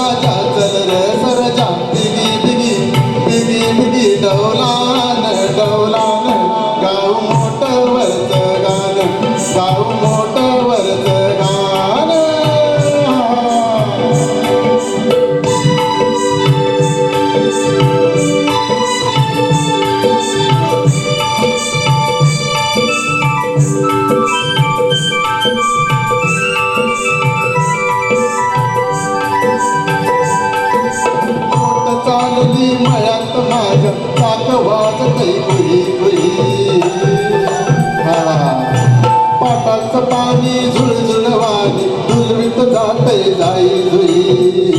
맞아 वाजतय गुई गुई पाटाचं पाणी झुळझुळवाणी झुलवीत जातय जाई जुई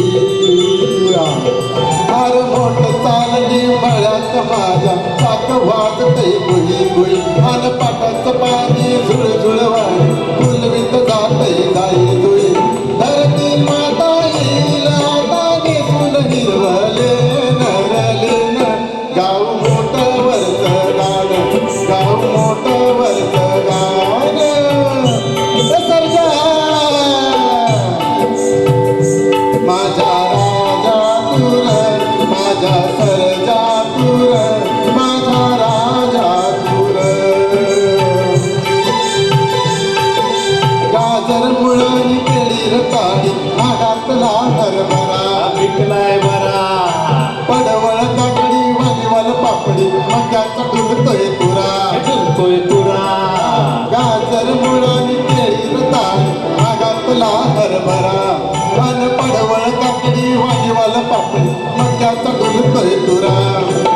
फार मोठ चालली मळ्यात माझ्या चाक वाजतय गुई गुई आणि पाटाचं पाणी झुळझुळ the wedding. हरभरा पान पडवळ काकडी वाजीवाला पापडी मग त्याचा डोल करे तुरा.